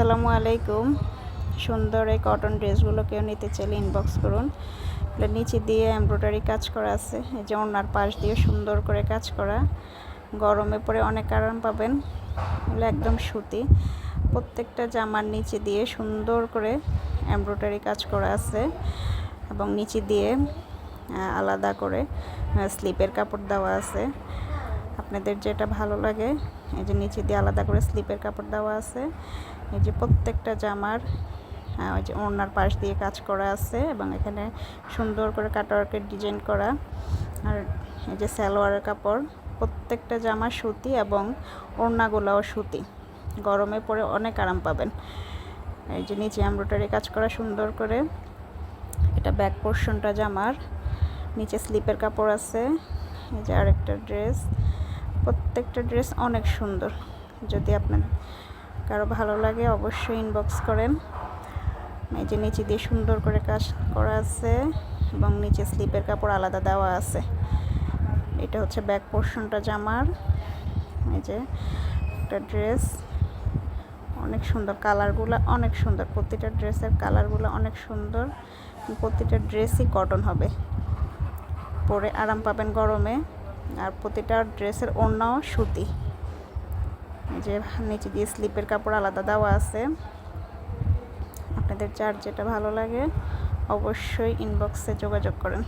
আসসালামু আলাইকুম। সুন্দর এই কটন ড্রেসগুলো কেউ নিতে চাইলে ইনবক্স করুন। নিচে দিয়ে এমব্রয়ডারি কাজ করা আছে। এই যে ওনার পাশ দিয়ে সুন্দর করে কাজ করা। গরমে পরে অনেক আরাম পাবেন। এগুলো একদম সুতি। প্রত্যেকটা জামার নিচে দিয়ে সুন্দর করে এমব্রয়ডারি কাজ করা আছে। এবং নিচে দিয়ে আলাদা করে স্লিপের কাপড় দেওয়া আছে। আপনাদের যেটা ভালো লাগে এই যে নিচে দিয়ে আলাদা করে স্লিপের কাপড় দেওয়া আছে। এই যে প্রত্যেকটা জামার ওই যে ওড়নার পাশ দিয়ে কাজ করা আছে এবং এখানে সুন্দর করে কাটওয়ার্কের ডিজাইন করা। আর এই যে সালোয়ারের কাপড়, প্রত্যেকটা জামা সুতি এবং ওড়নাগুলোও সুতি। গরমে পরে অনেক আরাম পাবেন। এই যে নিচে এমব্রয়ডারি কাজ করা সুন্দর করে। এটা ব্যাক পোর্শনটা জামার, নিচে স্লিপের কাপড় আছে। এই যে আরেকটা ড্রেস। প্রত্যেকটা ড্রেস অনেক সুন্দর। যদি আপনার কারও ভালো লাগে, অবশ্যই ইনবক্স করেন। এই যে নিচে দিয়ে সুন্দর করে কাজ করা আছে এবং নিচে স্লিপের কাপড় আলাদা দেওয়া আছে। এটা হচ্ছে ব্যাক পোর্শনটা জামার। এই যে একটা ড্রেস অনেক সুন্দর কালারগুলো অনেক সুন্দর। প্রতিটা ড্রেসের কালারগুলো অনেক সুন্দর। প্রতিটা ড্রেসই কটন হবে। পরে আরাম পাবেন গরমে। আর প্রতিটা ড্রেসের ওড়নাও সুতি। যে নিচে দিয়ে স্লিপের কাপড় আলাদা দেওয়া আছে। আপনাদের যার যেটা ভালো লাগে, অবশ্যই ইনবক্সে যোগাযোগ করেন।